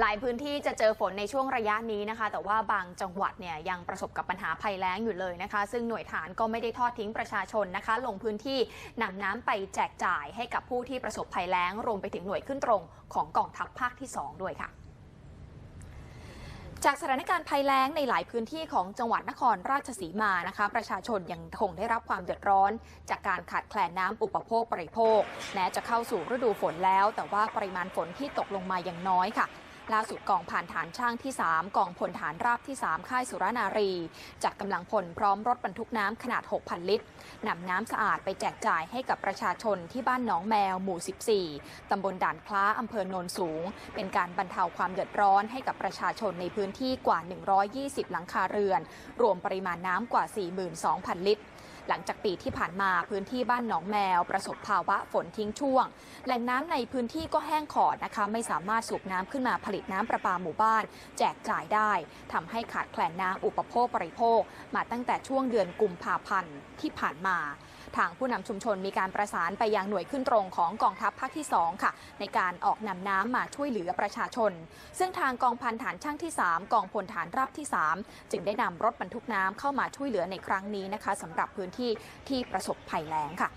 หลายพื้นที่จะเจอฝนในช่วงระยะนี้นะคะ แต่ว่าบางจังหวัดเนี่ยยังประสบกับปัญหาภัยแล้งอยู่เลยนะคะ ซึ่งหน่วยฐานก็ไม่ได้ทอดทิ้งประชาชนนะคะ ลงพื้นที่นำน้ำไปแจกจ่ายให้กับผู้ที่ประสบภัยแล้งรวมไปถึงหน่วยขึ้นตรงของกองทัพภาคที่ 2 ด้วยค่ะจากสถานการณ์ภัยแล้งในหลายพื้นที่ของจังหวัดนครราชสีมานะคะ ประชาชนยังคงได้รับความเดือดร้อน จากการขาดแคลนน้ำอุปโภคบริโภคแม้จะเข้าสู่ฤดูฝนแล้ว แต่ว่าปริมาณฝนที่ตกลงมายังน้อยค่ะ ล่าสุดกองผ่านฐานช่างที่ 3 กองพลฐานราบที่ 3 ค่ายสุรนารี จัดกำลังพลพร้อมรถบรรทุกน้ำขนาด 6,000 ลิตรนำน้ำสะอาดไปแจกจ่ายให้กับประชาชนที่บ้านหนองแมว หมู่ 14 ตำบลด่านคล้าอำเภอโนนสูง เป็นการบรรเทาความเดือดร้อนให้กับประชาชนในพื้นที่กว่า 120 หลังคาเรือน รวมปริมาณน้ำกว่า 42,000 ลิตร หลังจากปีที่ผ่านมาพื้นที่บ้านหนองแมว ประสบภาวะฝนทิ้งช่วง แหล่งน้ำในพื้นที่ก็แห้งขอดนะคะ ไม่สามารถสูบน้ำขึ้นมาผลิตน้ำประปาหมู่บ้าน แจกจ่ายได้ทำให้ขาดแคลนน้ำอุปโภคบริโภค มาตั้งแต่ช่วงเดือนกุมภาพันธ์ที่ผ่านมาทางผู้นำชุมชนมีการประสานไปยังหน่วยขึ้นตรงของกองทัพภาคที่ 2 ค่ะ ในการออกนำน้ำมาช่วยเหลือประชาชน ซึ่งทางกองพันฐานช่างที่ 3 กองพลฐานราบที่ 3 จึงได้นำรถบรรทุกน้ำเข้ามาช่วยเหลือในครั้งนี้นะคะสำหรับพื้นที่ที่ที่ประสบภัยแล้งค่ะ